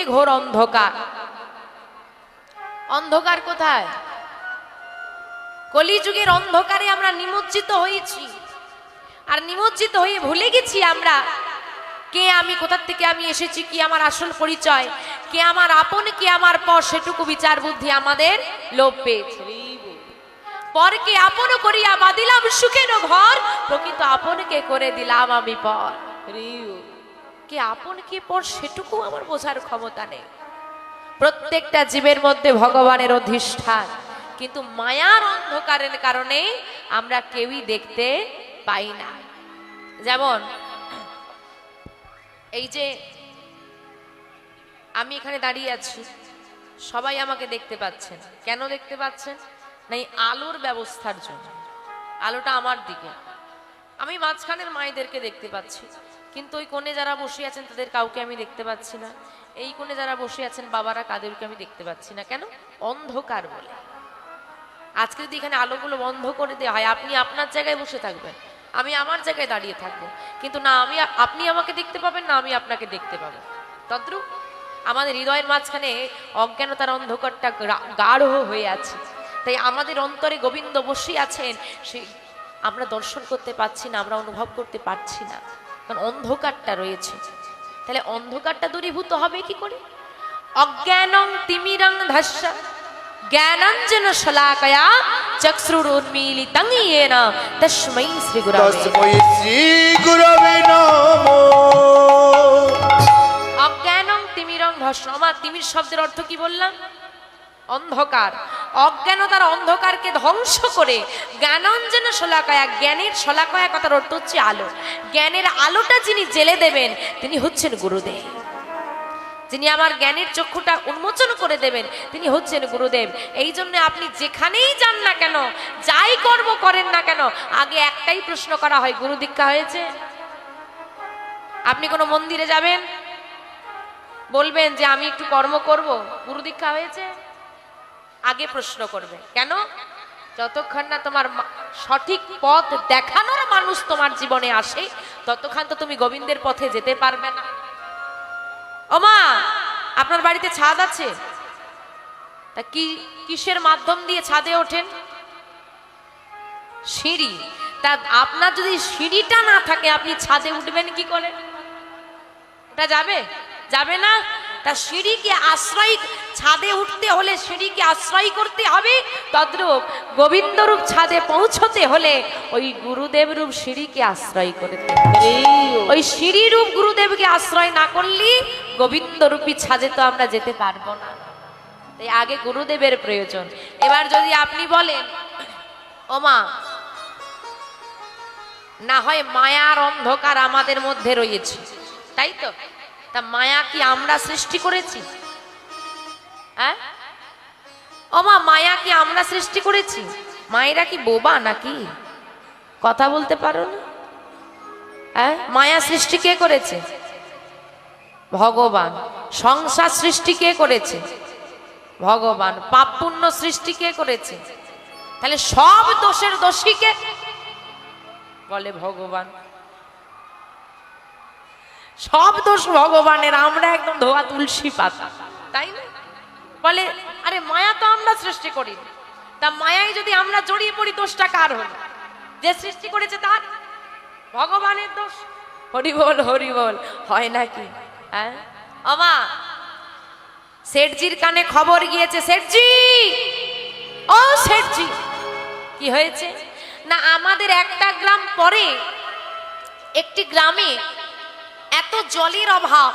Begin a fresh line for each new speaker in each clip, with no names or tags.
যে ঘোর অন্ধকার। অন্ধকার কোথায়? কলিযুগের অন্ধকারে আমরা নিমজ্জিত হয়েছি। আর নিমজ্জিত হয়ে ভুলে গেছি আমরা কে আমি, কোথার থেকে আমি এসেছি, কি আমার আসল পরিচয়, কে আমার আপন, কে আমার পর, সেটুকু বিচার বুদ্ধি আমাদের লোপ পেয়েছে। পরকে আপন করিয়া বাদিলাম সুখের ঘর, প্রকৃত আপনকে করে দিলাম আমি পর। কে আপন কে পর সেটুকু আমার বোঝার ক্ষমতা নেই। প্রত্যেকটা জীবের মধ্যে ভগবানের অধিষ্ঠান, কিন্তু মায়ার অন্ধকারের কারণে আমরা কেউই দেখতে পাই না। যেমন, এই যে আমি এখানে দাঁড়িয়ে আছি, সবাই আমাকে দেখতে পাচ্ছেন। কেন দেখতে পাচ্ছেন? না আলোর ব্যবস্থার জন্য। আলোটা আমার দিকে। আমি মাঝখানের মায়েদেরকে দেখতে পাচ্ছি। কিন্তু ওই কোণে যারা বসে আছেন, তাদের কাউকে আমি দেখতে পাচ্ছি না। এই কোণে যারা বসে আছেন, বাবারা কাদেরকে আমি দেখতে পাচ্ছি না। কেন? অন্ধকার বলে। আজকে যদি এখানে আলোগুলো বন্ধ করে দেওয়া হয়, আপনি আপনার জায়গায় বসে থাকবেন। আমি আমার জায়গায় দাঁড়িয়ে থাকব। কিন্তু না, আমি আপনি আমাকে দেখতে পাবেন না, আমি আপনাকে দেখতে পাবো। তদ্রুপ আমাদের হৃদয়ের মাঝখানে অজ্ঞানতার অন্ধকারটা গাঢ় হয়ে আছে। তাই আমাদের অন্তরে গোবিন্দ বসে আছেন, সেই আমরা দর্শন করতে পারছি না আমরা অনুভব করতে পারছি না। কারণ অন্ধকারটা রয়েছে। তাহলে অন্ধকারটা দূরীভূত হবে কি করে? অজ্ঞানং তিমিরং ধাস্যা জ্ঞানাঞ্জন শলাকয়া চক্ষুরোন্মীলিতং ইয়েন তস্মৈ শ্রী গুরু
তস্মৈ শ্রী গুরবে নমো।
অজ্ঞানং তিমিরং ধস্য আমার তিমির শব্দের অর্থ কি বললাম? অন্ধকার। অজ্ঞানতার অন্ধকারকে ধ্বংস করে। জ্ঞানাঞ্জন শলাকয়া, জ্ঞানের শলাকয়া কথার অর্থ হচ্ছে আলো। জ্ঞানের আলোটা যিনি জেলে দেবেন, তিনি হচ্ছেন গুরুদেব। যিনি আমার জ্ঞানের চক্ষুটা উন্মোচন করে দেবেন, তিনি হচ্ছেন গুরুদেব। এই জন্য আপনি যেখানেই যান না কেন, যাই কর্ম করেন না কেন, আগে একটাই প্রশ্ন করা হয়, গুরু দীক্ষা হয়েছে? আপনি কোনো মন্দিরে যাবেন? বলবেন যে আমি একটু কর্ম করব, গুরু দীক্ষা হয়েছে? আগে প্রশ্ন করবে। কেন? যতক্ষণ না তোমার সঠিক পথ দেখানোর মানুষ তোমার জীবনে আসে, ততক্ষণ তো তুমি গোবিন্দের পথে যেতে পারবে না। ওমা আপনার বাড়িতে ছাদ আছে? তা কি, কিসের মাধ্যম দিয়ে ছাদে ওঠেন? সিঁড়ি। তা আপনার যদি সিঁড়িটা না থাকে, আপনি ছাদে উঠবেন কি করে? ওটা যাবে? যাবে না? তা সিঁড়িকে আশ্রয় ছাদে উঠতে হলে সিঁড়িকে আশ্রয় করতে হবে। তদ্রূপ গোবিন্দরূপ ছাদে পৌঁছতে হলে ওই গুরুদেব রূপ সিঁড়িকে আশ্রয় করতে। ওই সিঁড়ি রূপ গুরুদেবকে আশ্রয় না করলে গোবিন্দরূপী ছাদে তো আমরা যেতে পারব না। তাই আগে গুরুদেবের প্রয়োজন। এবার যদি আপনি বলেন ওমা না হয় মায়ার অন্ধকার আমাদের মধ্যে রয়েছে। তাই তো? তা মায়া কি আমরা সৃষ্টি করেছি? হ্যাঁ? ওমা, মায়া কি আমরা সৃষ্টি করেছি? মায়েরা কি বোবা নাকি? কথা বলতে পারো না? হ্যাঁ? মায়া সৃষ্টি কে করেছে? ভগবান। সংসার সৃষ্টি কে করেছে? ভগবান। পাপ পুণ্য সৃষ্টি কে করেছে? তাহলে সব দোষের দোষীকে বলে ভগবান। সব দোষ ভগবানের, আমরা একদম ধোয়া তুলসী পাতা, তাই না? বলে, আরে মায়া তো আমরা সৃষ্টি করি তা মায়ায় যদি আমরা জড়িয়ে পড়ি, দোষটা কার হলো? যে সৃষ্টি করেছে তার? ভগবানের দোষ? হরি বল হরি বল, হয় নাকি? হ্যাঁ? আমা শেঠজির কানে খবর গিয়েছে, শেঠজি! ও শেঠজি! কি হয়েছে? না, আমাদের একটা গ্রাম পরে, একটি গ্রামে এত জলের অভাব।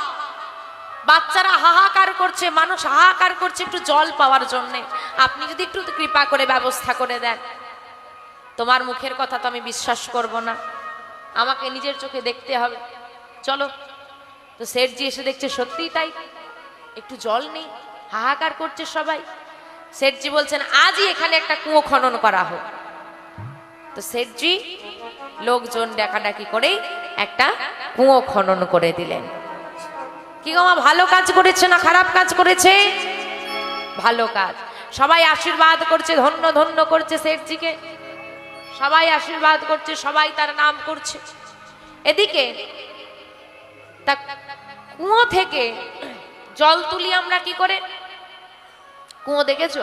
বাচ্চারা হাহাকার করছে, মানুষ হাহাকার করছে একটু জল পাওয়ার জন্যে। আপনি যদি একটু কৃপা করে ব্যবস্থা করে দেন। তোমার মুখের কথা তো আমি বিশ্বাস করব না। আমাকে নিজের চোখে দেখতে হবে। চলো। তো শেঠজি এসে দেখছে সত্যিই তাই। একটু জল নেই, হাহাকার করছে সবাই। শেঠজি বলছেন, আজই এখানে একটা কুয়ো খনন করা হোক। তো শেঠজি লোকজন ডাকাডাকি করেই একটা কুয়ো খনন করে দিলেন। কি গো মা, ভালো কাজ করেছে না খারাপ কাজ করেছে? ভালো কাজ। সবাই আশীর্বাদ করছে, ধন্য ধন্য করছে শেঠজিকে। সবাই আশীর্বাদ করছে, সবাই তার নাম করছে। এদিকে তা কুয়ো থেকে জল তুলি আমরা কি করে? কুয়ো দেখেছ?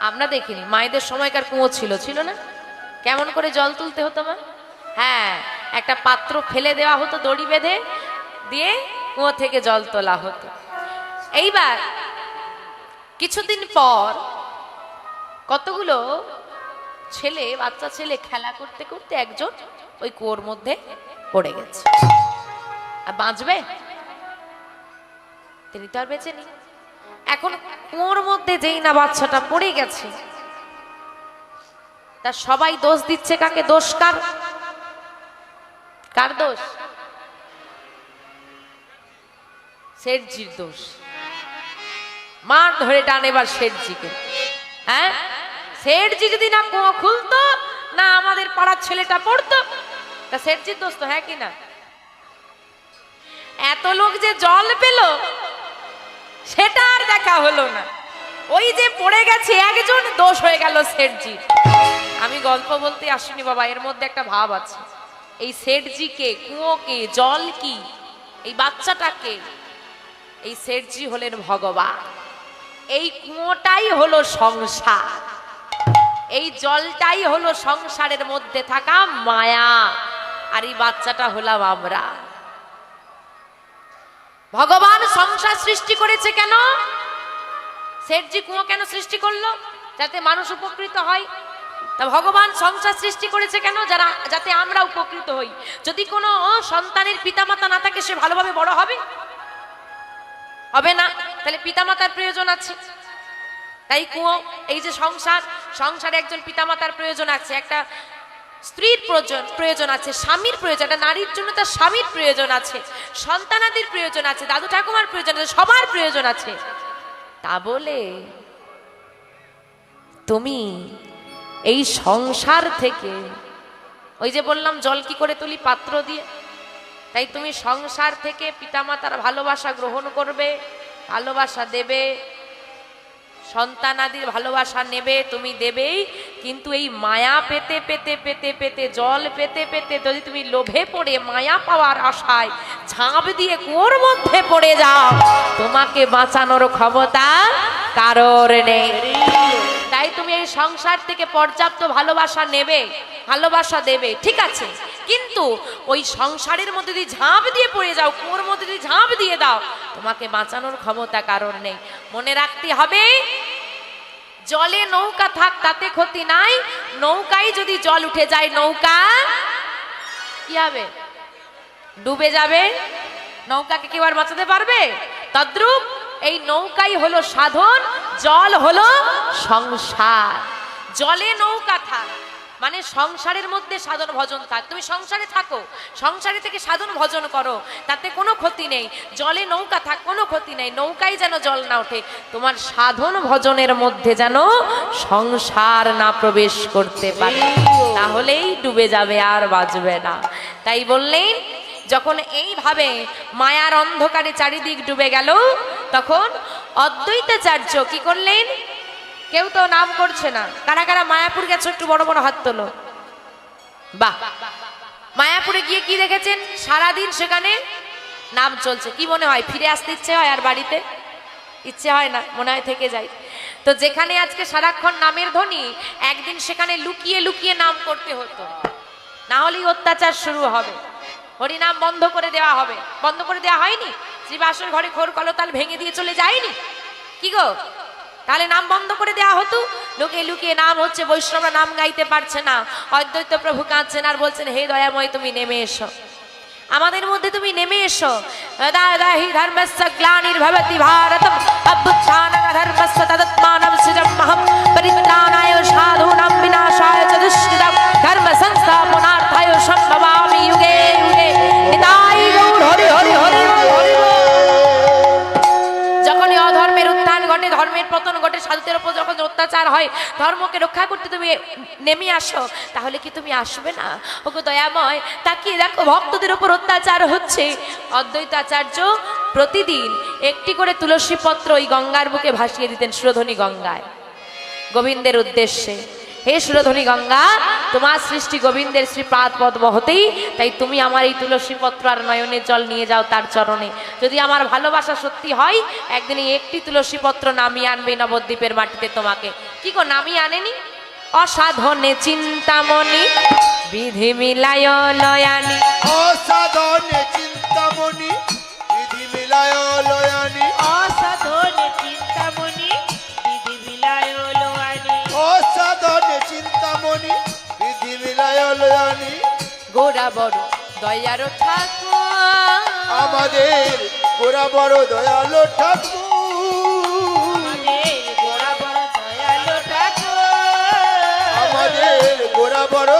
আমরা দেখিনি। মায়েদের সময়কার কুয়ো ছিল ছিল না? কেমন করে জল তুলতে হতো মা? হ্যাঁ একটা পাত্র ফেলে দেওয়া হতো দড়ি বেঁধে, দিয়ে কুয়ো থেকে জল তোলা হতো। এইবার কিছুদিন পর কতগুলো ছেলে, বাচ্চা ছেলে খেলা করতে করতে একজন ওই কুয়োর মধ্যে পড়ে গেছে। আর বাঁচবে? তিনি তো আর বেঁচে নেই। এখন কুয়োর মধ্যে যেই না বাচ্চাটা পড়ে গেছে তা সবাই দোষ দিচ্ছে কাকে? দোষ কার? কার দোষ শেঠজির দোষ মার ধরে টান এবার শেঠজিকে হ্যাঁ শেঠজি যদি না কুয়ো খুলতো না আমাদের পাড়ার ছেলেটা পড়তো তা শেঠজির দোষ তো হ্যাঁ কি না এত লোক যে জল পেল সেটা আর দেখা হলো না ওই যে পড়ে গেছে একজন দোষ হয়ে গেল শেঠজির আমি গল্প বলতে আসিনি বাবা এর মধ্যে একটা ভাব আছে এই শেঠজিকে কুয়োকে জল কি? এই বাচ্চাটাকে এই শেঠজি হলেন ভগবান। এই কুয়োটাই হলো সংসার। এই জলটাই হলো সংসারের মধ্যে থাকা মায়া। আর এই বাচ্চাটা হলাম আমরা। ভগবান সংসার সৃষ্টি করেছে কেন? শেঠজি কুয়ো কেন সৃষ্টি করল? যাতে মানুষ উপকৃত হয়। তা ভগবান সংসার সৃষ্টি করেছে কেন? যারা, যাতে আমরা উপকৃত হই। যদি কোনো সন্তানের পিতামাতা না থাকে, সে ভালোভাবে বড় হবে? হবে না। তাহলে পিতামাতার প্রয়োজন আছে। তাই কুয়ো, এই যে সংসার, সংসারে একজন পিতামাতার প্রয়োজন আছে। একটা স্ত্রীর প্রয়োজন প্রয়োজন আছে, স্বামীর প্রয়োজন, একটা নারীর জন্য তার স্বামীর প্রয়োজন আছে, সন্তানাদির প্রয়োজন আছে, দাদু ঠাকুমার প্রয়োজন আছে, সবার প্রয়োজন আছে। তা বলে, তুমি এই সংসার থেকে। ওই যে বললাম, জল কি করে তুলি? পাত্র দিয়ে। তাই তুমি সংসার থেকে পিতামাতার ভালোবাসা গ্রহণ করবে, ভালোবাসা দেবে সন্তানাদির ভালোবাসা নেবে, তুমি দেবেই। কিন্তু এই মায়া পেতে পেতে পেতে পেতে, জল পেতে পেতে যদি তুমি লোভে পড়ে, মায়া পাওয়ার আশায় ঝাঁপ দিয়ে কুয়োর মধ্যে পড়ে যাও, তোমাকে বাঁচানোর ক্ষমতা কারোর নেই। তাই তুমি এই সংসার থেকে পর্যাপ্ত ভালোবাসা নেবে, ভালোবাসা দেবে, ঠিক আছে? কিন্তু ওই সংসারের মধ্যে যদি ঝাঁপ দিয়ে পড়ে যাও, কুয়োর মধ্যে যদি ঝাঁপ দিয়ে দাও, তোমাকে বাঁচানোর ক্ষমতা কারণ নেই। মনে রাখতে হবে, জলে নৌকা থাক, তাতে ক্ষতি নাই। নৌকায় যদি জল উঠে যায়, নৌকা কি হবে? ডুবে যাবে? নৌকাকে কেউ আর বাঁচাতে পারবে? তদ্রুপ এই নৌকাই হলো সাধন, জল হলো সংসার। জলে নৌকা থাক মানে সংসারের মধ্যে সাধন ভজন থাক। তুমি সংসারে থাকো, সংসারে থেকে সাধন ভজন করো, তাতে কোনো ক্ষতি নেই। জলে নৌকা থাক, কোনো ক্ষতি নেই। নৌকায় যেন জল না ওঠে, তোমার সাধন ভজনের মধ্যে যেন সংসার না প্রবেশ করতে পারে। তাহলেই ডুবে যাবে, আর বাঁচবে না। তাই বললেন, যখন এইভাবে মায়ার অন্ধকারে চারিদিক ডুবে গেল তখন অদ্বৈতাচার্য কি করলেন? কেউ তো নাম করছে না। কারা কারা মায়াপুর গেছে একটু বড় বড় হাত তোলো। বাহ। মায়াপুরে গিয়ে কি দেখেছেন? সারাদিন সেখানে নাম চলছে। কি মনে হয়, ফিরে আসতে ইচ্ছে হয় আর বাড়িতে? ইচ্ছে হয় না, মনে হয় থেকে যাই তো যেখানে আজকে সারাক্ষণ নামের ধ্বনি, একদিন সেখানে লুকিয়ে লুকিয়ে নাম করতে হতো। না হলেই অত্যাচার শুরু হবে। হরিনাম বন্ধ করে দেওয়া হবে। বন্ধ করে দেওয়া হয়নি? শ্রীবাসর ঘরে খোর কলতাল ভেঙে দিয়ে চলে যায়নি? কি গো? তাহলে নাম বন্ধ করে দেওয়া হতো? লোকে লুকিয়ে নাম হচ্ছে, বৈষ্ণবরা নাম গাইতে পারছে না। অদ্বৈত প্রভু কাঁদছেন আর বলছেন, হে দয়াময়, তুমি নেমে এসো। আমাদের মধ্যে তুমি নেমে এসো। দাহি ধর্মস্য গ্লানির্ভবতি চ ধর্ম সংস্থাপনার্থায় সম্ভবামি উত্থান ঘটে, ধর্মের পতন যখন অত্যাচার হয়, ধর্মকে রক্ষা করতে তুমি নেমে আসো, তাহলে কি তুমি আসবে না? দয়াময় দেখো, ভক্তদের উপর অত্যাচার হচ্ছে। প্রতিদিন একটি করে তুলসী পত্র ওই গঙ্গার বুকে ভাসিয়ে দিতেন সুরধনী গঙ্গায়। গোবিন্দের উদ্দেশ্যে। হে সুরধনী গঙ্গা, তোমার সৃষ্টি গোবিন্দের শ্রীপাদ পদ্ম হতেই, তাই তুমি আমার এই তুলসী পত্র আর নয়নের জল নিয়ে যাও তার চরণে। যদি আমার ভালোবাসা সত্যি হয়, একদিন একটি তুলসী পত্র নামিয়ে আনবে নবদ্বীপের মাটিতে তোমাকে। কি গো, নামিয়ে আনেনি? অসাধনে চিন্তামণি, বিধি মিলায় লয়ানি
অসাধনে
গোড়া বড় দয়ারো ঠাকুর।
আমাদের গোরা বড় দয়ালো ঠাকুর।
আমাদের গোরা বড় দয়ালো ঠাকুর।
আমাদের গোরা বড়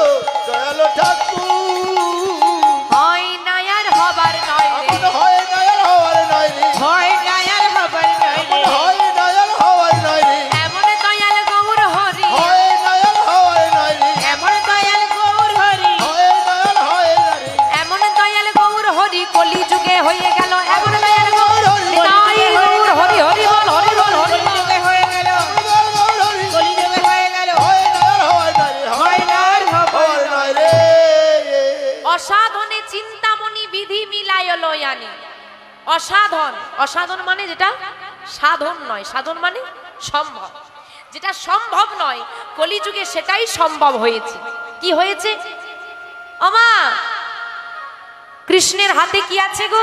মিলায় অসাধন। অসাধন মানে যেটা? সাধন নয়। সাধন মানে সম্ভব। যেটা সম্ভব নয়, কলিযুগে সেটাই সম্ভব হয়েছে। কি হয়েছে? অমা কৃষ্ণের হাতে কি আছে গো?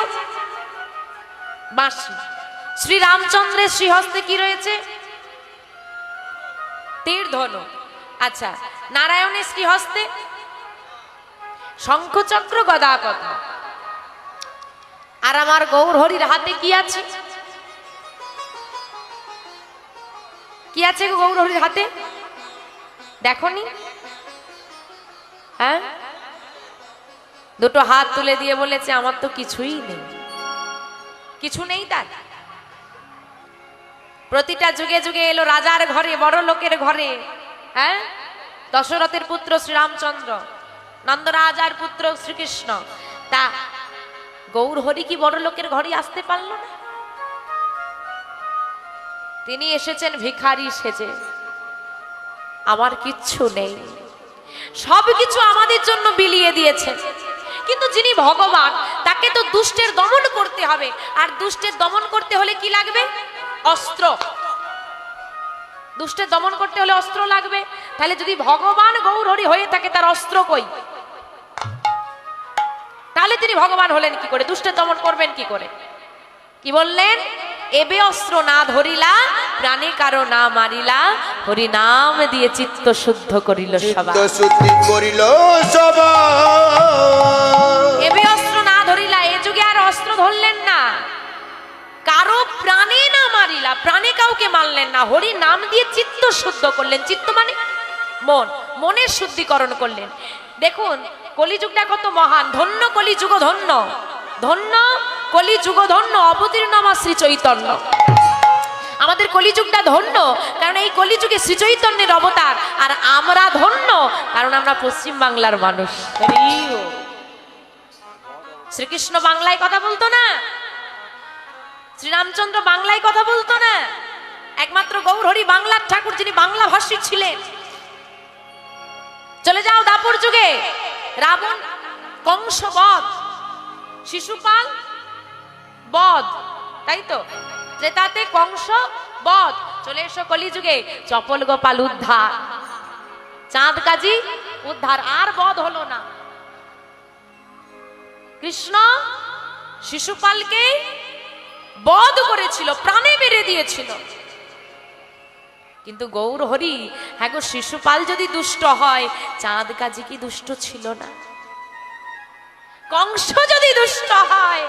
বাঁশি। শ্রী রামচন্দ্রের শ্রীহস্তে কি রয়েছে? তীর ধনু। আচ্ছা নারায়ণের শ্রীহস্তে? শঙ্খচক্র গদা কথা আর আমার গৌর হরির হাতে কি আছে? কি আছে গৌর হরির হাতে? দেখো নি হ্যাঁ? দুটো হাত তুলে দিয়ে বলেছে, আমার তো কিছুই নেই। কিছু নেই তার। প্রতিটা যুগে যুগে এলো রাজার ঘরে, বড় লোকের ঘরে। হ্যাঁ? দশরথের পুত্র শ্রীরামচন্দ্র, নন্দরাজার পুত্র শ্রীকৃষ্ণ। তা গৌর হরি কি বড় লোকের ঘরে আসতে পারল না? তিনি এসেছেন, ভিখারি সেজে। আমার কিচ্ছু নেই। সব কিছু আমাদের জন্য বিলিয়ে দিয়েছেন। কিন্তু যিনি ভগবান, তাকে তো দুষ্টের দমন করতে হবে। আর দুষ্টের দমন করতে হলে কি লাগবে? অস্ত্র। দুষ্টের দমন করতে হলে অস্ত্র লাগবে। তাহলে যদি ভগবান গৌরহরি হয়ে থাকে, তার অস্ত্র কই? তাহলে তিনি ভগবান হলেন কি করে? দুষ্টের দমন করবেন কি করে? কি বললেন? এবে অস্ত্র না ধরিলা প্রাণে কারও না মারিলা হরি নাম দিয়ে চিত্ত শুদ্ধ করিল সবাই
শুদ্ধি করিল
এবে অস্ত্র না ধরিলা এ যুগে আর অস্ত্র ধরলেন না। কারও প্রাণে না মারিলা প্রাণে কাউকে মারলেন না। হরি নাম দিয়ে চিত্ত শুদ্ধ করলেন। চিত্ত মানে মন মনের শুদ্ধিকরণ করলেন। দেখুন কলিযুগটা কত মহান। ধন্য কলিযুগ ধন্য ধন্য কলিযুগ ধন্য অবতীর্ণ আমার শ্রী চৈতন্য আমাদের কলিযুগটা ধন্য কারণ এই কলিযুগে শ্রী চৈতন্যের অবতার। আর আমরা ধন্য কারণ আমরা পশ্চিম বাংলার মানুষ। শ্রীকৃষ্ণ বাংলায় কথা বলতো না? শ্রীরামচন্দ্র বাংলায় কথা বলতো না? একমাত্র গৌরহরি বাংলার ঠাকুর যিনি বাংলা ভাষী ছিলেন। চলে যাও দাপুর যুগে। রাবণ কংস বধ শিশুপাল, বধ, তাই তো? ত্রেতাতে কংস বধ চলে এসো কলিযুগে, চপল গোপাল উদ্ধার। চাঁদ কাজী উদ্ধার, আর বধ হলো না। কৃষ্ণ শিশুপালকে বধ করেছিল, প্রাণে মেরে দিয়েছিল। কিন্তু গৌর হরি হ্যাঁ গো, শিশুপাল যদি দুষ্ট হয়, চাঁদ কাজী কি দুষ্ট ছিল না? কংস যদি দুষ্ট হয়,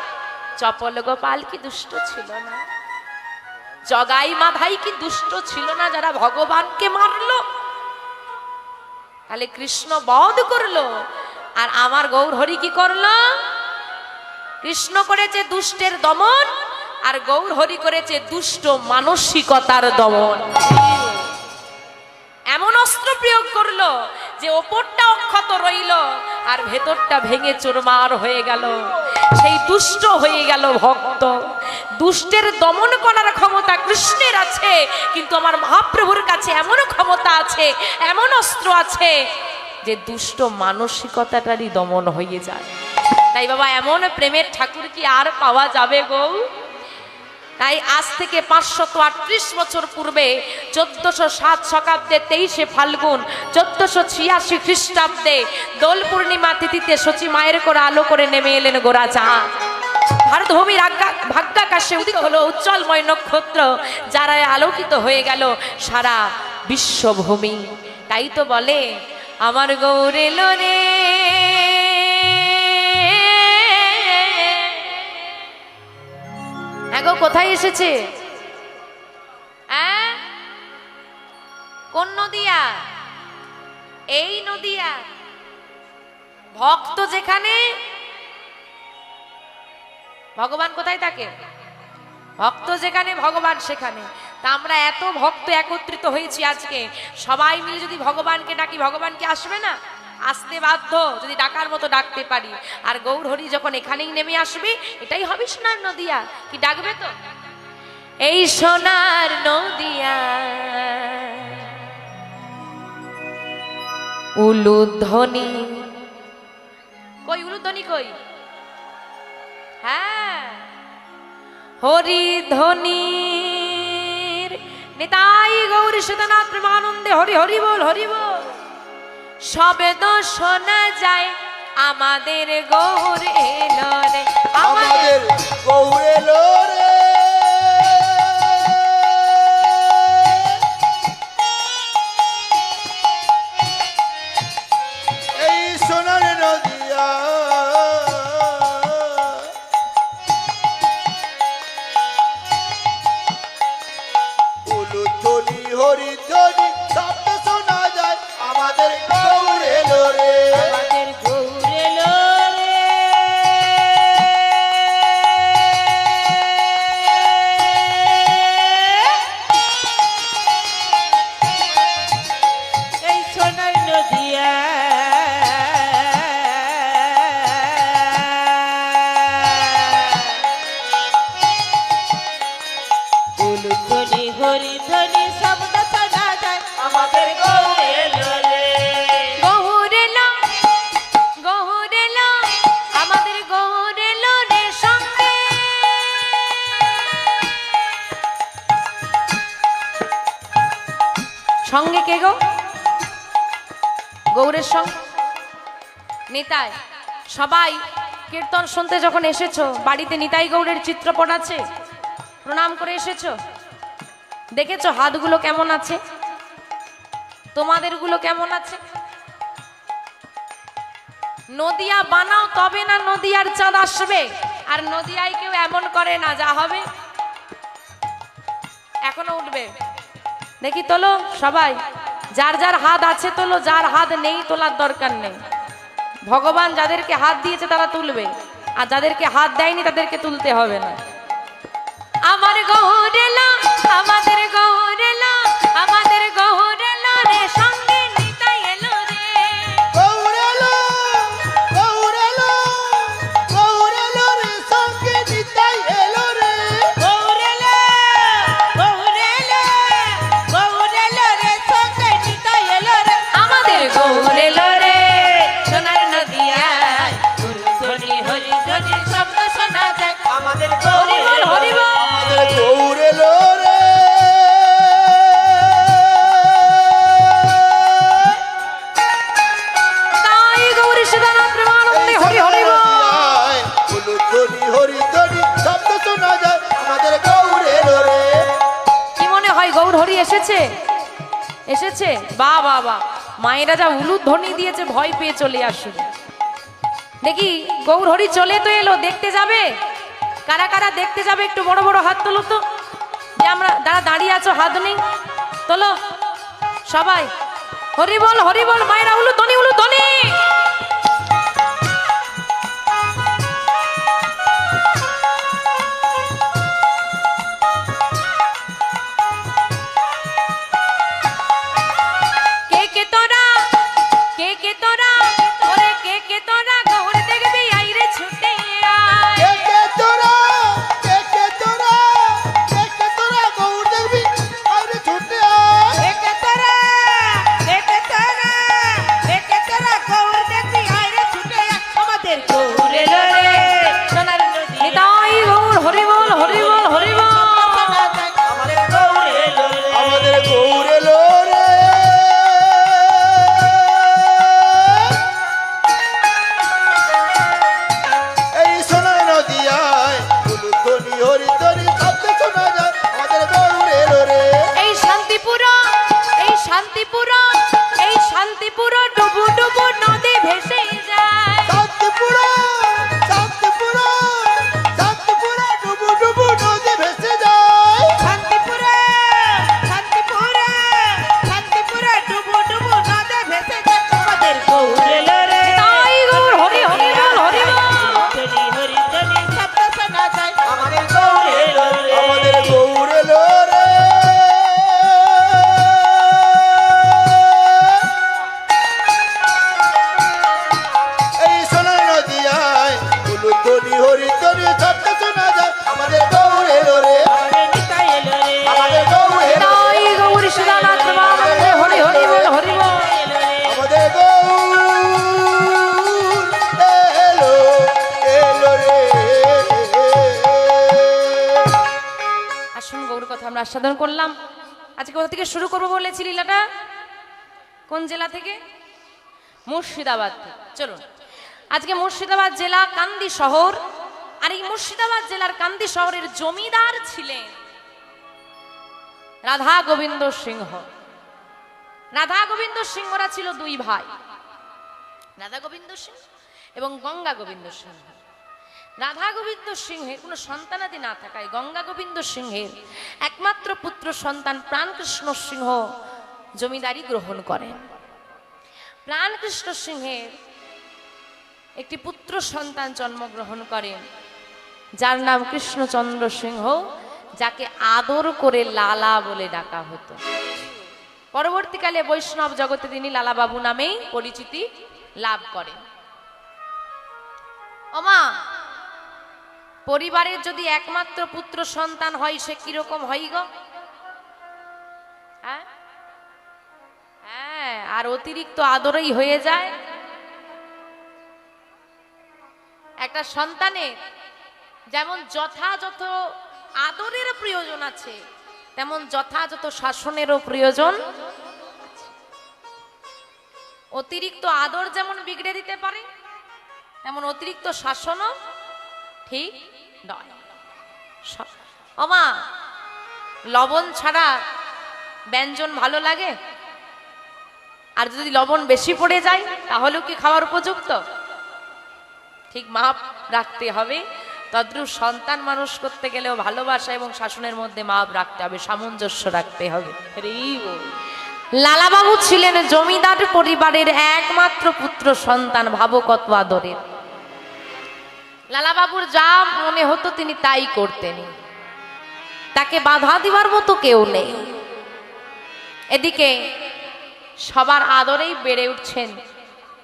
চপল গোপাল কি দুষ্ট ছিল না? জগাই মাধাই কি দুষ্ট ছিল না, যারা ভগবানকে মারলো? তাহলে কৃষ্ণ বধ করল, আর আমার গৌর হরি কি করল? কৃষ্ণ করেছে দুষ্টের দমন, আর গৌর হরি করেছে দুষ্ট মানসিকতার দমন। এমন অস্ত্র প্রয়োগ করল যে ওপরটা অক্ষত রইল আর ভেতরটা ভেঙে চুরমার হয়ে গেল। সেই দুষ্ট হয়ে গেল ভক্ত। দুষ্টের দমন করার ক্ষমতা কৃষ্ণের আছে, কিন্তু আমার মহাপ্রভুর কাছে এমন ক্ষমতা আছে, এমন অস্ত্র আছে যে দুষ্ট মানসিকতাটারই দমন হয়ে যায়। তাই বাবা, এমন প্রেমের ঠাকুর কি আর পাওয়া যাবে গো? তাই আজ থেকে পাঁচশত আটত্রিশ বছর পূর্বে চোদ্দশো সাত শতাব্দে তেইশে ফাল্গুন, চোদ্দশো ছিয়াশি খ্রিস্টাব্দে দোল পূর্ণিমা তিথিতে সচি মায়ের করে আলো করে নেমে এলেন গোরা চাঁদ ভারতভূমির ভাগ্যাকাশে উদিত হলো উজ্জ্বলময় নক্ষত্র যারা আলোকিত হয়ে গেল সারা বিশ্বভূমি। তাই তো বলে, আমার গৌরেল রে। হ্যাঁ গো, কোথায় এসেছে? হ্যাঁ? কোন নদিয়া? এই নদিয়া। ভক্ত যেখানে, ভগবান কোথায় থাকে ভক্ত যেখানে, ভগবান সেখানে। তা আমরা এত ভক্ত একত্রিত হয়েছি আজকে। সবাই মিলে যদি ভগবানকে ডাকি, ভগবান কি আসবে না? আসতে বাধ্য, যদি ডাকার মতো ডাকতে পারি। আর গৌর হরি যখন এখানেই নেমে আসবে, এটাই হবে সোনার নদিয়া। কি ডাকবে তো? এই সোনার নদিয়া। উলুধ্বনি। কই উলুধ্বনি কই? হ্যাঁ। হরিধ্বনির নিতাই গৌরী সীতানাথ প্রেমানন্দে। হরি হরি বল হরি বল। সবে তো শোনা যায় আমাদের গৌরে রে আমাদের
গৌরে রে।
সঙ্গে কে গো? গৌরের সঙ্গে? নিতাই, সবাই কীর্তন শুনতে যখন এসেছ, বাড়িতে নিতাই গৌরের চিত্রপট আছে? প্রণাম করে এসেছ? দেখেছ হাতগুলো কেমন আছে? তোমাদেরগুলো কেমন আছে? নদিয়া বানাও তবে না নদিয়ার চাঁদ আসবে। আর নদিয়ায় কেউ এমন করে না, যা হবে। এখনও উঠবে। দেখি তোলো, সবাই। যার যার হাত আছে তোলো, যার হাত নেই তোলার দরকার নেই। ভগবান যাদেরকে হাত দিয়েছে তারা তুলবে, আর যাদেরকে হাত দেয়নি তাদেরকে তুলতে হবে না। আমার গৌরেলা আমাদের গৌরেলা চলে আসুন। দেখি গৌর হরি চলে তো এলো, দেখতে যাবে? কারা কারা দেখতে যাবে? একটু বড় বড় হাত তোলো তো। যে আমরা দাঁড়া, দাঁড়িয়ে আছো, হাত নেই। তোলো। সবাই। হরি বল হরি বল, মায়েরা উলু ধ্বনি উলু ধ্বনি por আমরা আস্বাদন করলাম। আজকে কোথা থেকে শুরু করব বলেছি লীলাটা? কোন জেলা থেকে? মুর্শিদাবাদ চলুন। আজকে মুর্শিদাবাদ জেলা কান্দি শহর। আর এই মুর্শিদাবাদ জেলার কান্দি শহরের জমিদার ছিলেন রাধা গোবিন্দ সিংহ। রাধা গোবিন্দ সিংহরা ছিল দুই ভাই। রাধা গোবিন্দ সিংহ এবং গঙ্গা গোবিন্দ সিংহ। রাধা গোবিন্দ সিংহের কোনো সন্তানাদি না থাকায় গঙ্গা গোবিন্দ সিংহের একমাত্র পুত্র সন্তান প্রাণকৃষ্ণ সিংহ জমিদারি গ্রহণ করেন প্রাণকৃষ্ণ সিংহের একটি পুত্র সন্তান জন্মগ্রহণ করেন যার নাম কৃষ্ণচন্দ্র সিংহ, যাকে আদর করে লালা বলে ডাকা হতো। পরবর্তীকালে বৈষ্ণব জগতে তিনি লালাবাবু নামেই পরিচিতি লাভ করেন। ওমা পরিবারের যদি একমাত্র পুত্র সন্তান হয়, সে কীরকম হয় গো? হ্যাঁ? হ্যাঁ আর অতিরিক্ত আদরেই হয়ে যায়। একটা সন্তানের যেমন যথাযথ আদরের প্রয়োজন আছে, তেমন যথাযথ শাসনেরও প্রয়োজন অতিরিক্ত আদর যেমন বিগড়ে দিতে পারে, তেমন অতিরিক্ত শাসনও ঠিক নয়। ওমা, লবণ ছাড়া ব্যঞ্জন ভালো লাগে? আর যদি লবণ বেশি পড়ে যায়, তাহলেও কি খাওয়ার উপযুক্ত? ঠিক মাপ রাখতে হবে। তদ্রুপ সন্তান মানুষ করতে গেলেও ভালোবাসা এবং শাসনের মধ্যে মাপ রাখতে হবে, সামঞ্জস্য রাখতে হবে। লালাবাবু ছিলেন জমিদার পরিবারের একমাত্র পুত্র সন্তান ভাবো কত আদরের। লালাবাবুর যা মনে হতো তিনি তাই করতেন। তাকে বাধা দিবার মতো কেউ নেই। এদিকে সবার আদরেই বেড়ে উঠছেন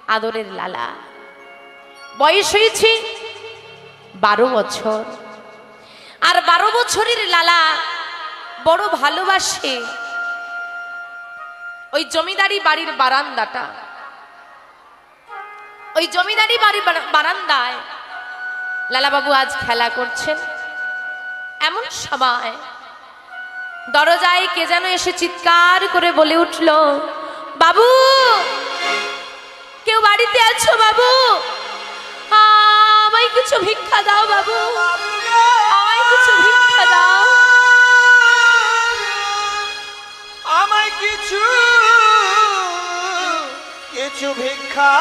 আদরের লালা। বয়স হয়েছে বারো বছর। আর বারো বছরের লালা বড় ভালোবাসে ওই জমিদারি বাড়ির বারান্দাটা। ওই জমিদারি বাড়ির বারান্দায় লালাবাবু আজ খেলা করছেন। এমন সময় দরজায় কে যেন এসে চিৎকার করে বলে উঠল, বাবু, কেউ বাড়িতে আছো বাবু? আমায় কিছু ভিক্ষা দাও বাবু। আমায় কিছু ভিক্ষা দাও।
আমায় কিছু কিছু ভিক্ষা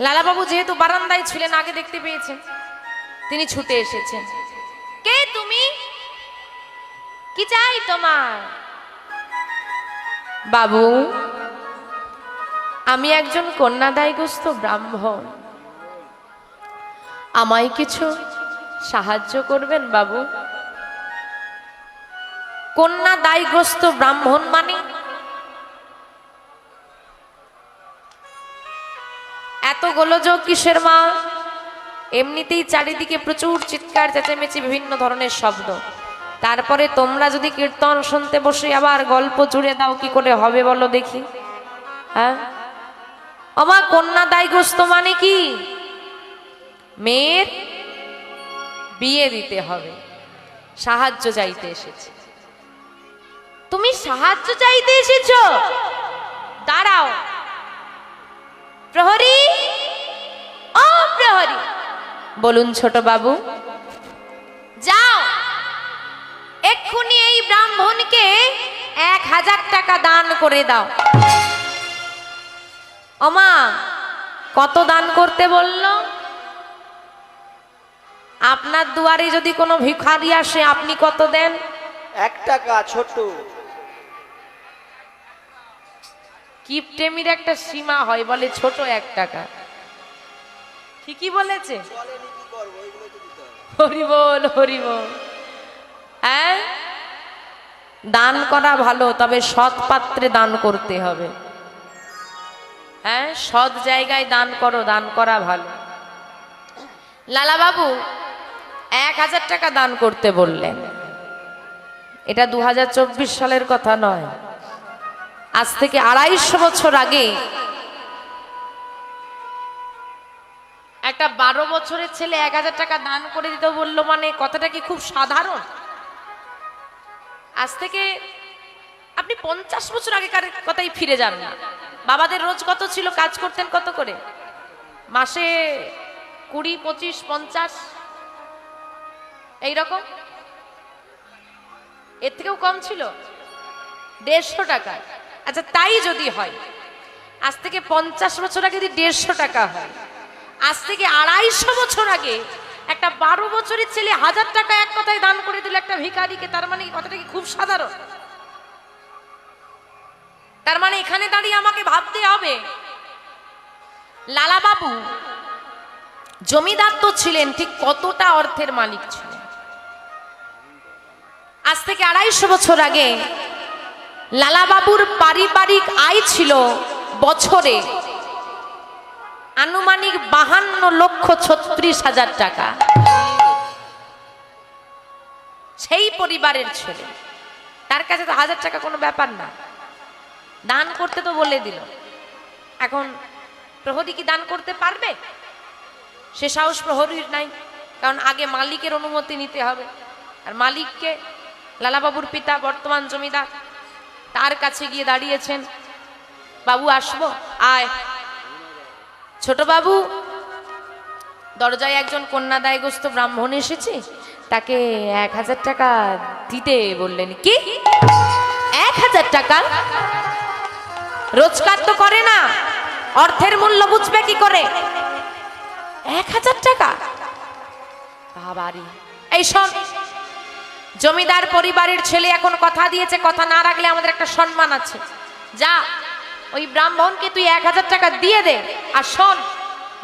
লালাবাবু যেহেতু বারান্দায় ছিলেন, আগে দেখতে পেয়েছেন। তিনি ছুটে এসেছেন। কে তুমি? কি চাই তোমার? বাবু, আমি একজন কন্যাদায়গ্রস্ত ব্রাহ্মণ। আমায় কিছু সাহায্য করবেন, বাবু? কন্যা দায়গ্রস্ত ব্রাহ্মণ মানে এত গোলযোগ কিসের মা? এমনিতেই চারিদিকে প্রচুর চিৎকার, চেঁচামেচি, বিভিন্ন ধরনের শব্দ। তারপরে তোমরা যদি কীর্তন শুনতে বসে আবার গল্প জুড়ে দাও, কি করে হবে বলো দেখি। হ্যাঁ? আমার কন্যা দায়গ্রস্ত মানে কি? মেয়ের বিয়ে দিতে হবে। সাহায্য চাইতে এসেছে। তুমি সাহায্য চাইতে এসেছ? দাঁড়াও। প্রহরী? ও প্রহরী। বলুন ছোট বাবু। যাও। এক্ষুনি এই ব্রাহ্মণকে এক হাজার টাকা দান করে দাও। অমা কত দান করতে বলল? আপনার দুয়ারে যদি কোনো ভিখারি আসে, আপনি কত দেন?
এক টাকা ছোট
কিপটেমির একটা সীমা হয়, বলে ছোট এক টাকা। ঠিকই বলেছে? হরি বল হরি বল হ্যাঁ? দান করা ভালো, তবে সৎ পাত্রে দান করতে হবে। হ্যাঁ? সৎ জায়গায় দান করো, দান করা ভালো। লালা বাবু এক হাজার টাকা দান করতে বললেন। এটা দু হাজার চব্বিশ সালের কথা নয়। আজ থেকে আড়াইশো বছর আগে একটা বারো বছরের ছেলে এক হাজার টাকা দান করে দিতে বলল মানে কথাটা কি খুব সাধারণ? আজ থেকে আপনি পঞ্চাশ বছর আগেকার কথাই ফিরে যান না। বাবাদের রোজ কত ছিল? কাজ করতেন কত করে? মাসে কুড়ি, পঁচিশ, পঞ্চাশ? এইরকম? এর থেকেও কম ছিল? দেড়শো টাকা। আচ্ছা তাই যদি হয়, আজ থেকে পঞ্চাশ বছর আগে যদি দেড়শো টাকা হয়, আজ থেকে আড়াইশো বছর আগে একটা বারো বছরের ছেলে হাজার টাকা এক কথায় দান করে দিল একটা ভিখারিকে, তার মানে কথাটা কি খুব সাধারণ? তার মানে এখানে দাঁড়িয়ে আমাকে ভাবতে হবে লালা বাবু জমিদার তো ছিলেন, ঠিক কতটা অর্থের মালিক ছিলেন? আজ থেকে আড়াইশো বছর আগে লালাবাবুর পারিবারিক আয় ছিল বছরে আনুমানিক বাহান্ন লক্ষ ছত্রিশ হাজার টাকা। সেই পরিবারের ছেলে। তার কাছে তো হাজার টাকা কোনো ব্যাপার না। দান করতে তো বলে দিল। এখন প্রহরী কি দান করতে পারবে? সে সাহস প্রহরীর নাই, কারণ আগে মালিকের অনুমতি নিতে হবে। আর মালিককে লালাবাবুর পিতা বর্তমান জমিদার তার কাছে গিয়ে দাঁড়িয়েছেন। বাবু, আসব? আয়। ছোট বাবু, দরজায় একজন কন্যা কন্যাদায়গ্রস্ত ব্রাহ্মণ এসেছে। তাকে এক হাজার টাকা দিতে বললেন। কি? এক হাজার টাকা? রোজগার তো করে না। অর্থের মূল্য বুঝবে কি করে? এক হাজার টাকা? বাবারি, এই জমিদার পরিবারের ছেলে এখন কথা দিয়েছে, কথা না রাখলে আমাদের একটা সম্মান আছে। যা, ওই ব্রাহ্মণকে তুই এক হাজার টাকা দিয়ে দে, আর শোন,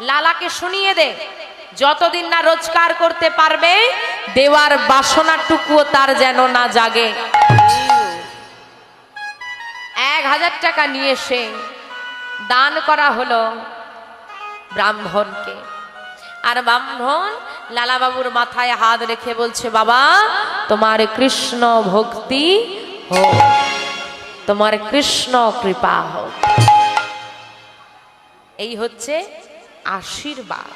লালাকে শুনিয়ে দে, যতদিন না রোজগার করতে পারবে, দেওয়ার বাসনাটুকুও তার যেন না জাগে। এক হাজার টাকা নিয়ে এসে দান করা হলো ব্রাহ্মণকে। আর ব্রাহ্মণ লালাবাবুর মাথায় হাত রেখে বলছে বাবা তোমার কৃষ্ণ ভক্তি হোক তোমার কৃষ্ণ কৃপা হোক। এই হচ্ছে আশীর্বাদ।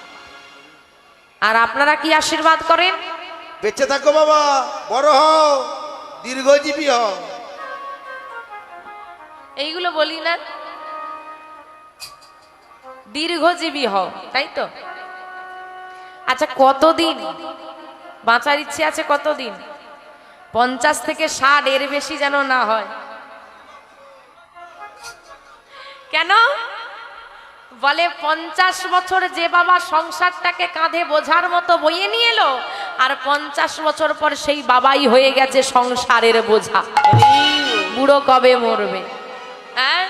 আর আপনারা কি আশীর্বাদ করেন?
বেঁচে থাকো বাবা বড় হও দীর্ঘজীবী হও।
এইগুলো বলি না দীর্ঘজীবী হও তাই তো? আচ্ছা কতদিন? বাঁচার ইচ্ছে আছে কতদিন? পঞ্চাশ থেকে ষাট, এর বেশি যেন না হয়। কেন? বলে, পঞ্চাশ বছর যে বাবা সংসারটাকে কাঁধে বোঝার মতো বইয়ে নিয়ে এলো, আর পঞ্চাশ বছর পর সেই বাবাই হয়ে গেছে সংসারের বোঝা। বুড়ো কবে মরবে? হ্যাঁ?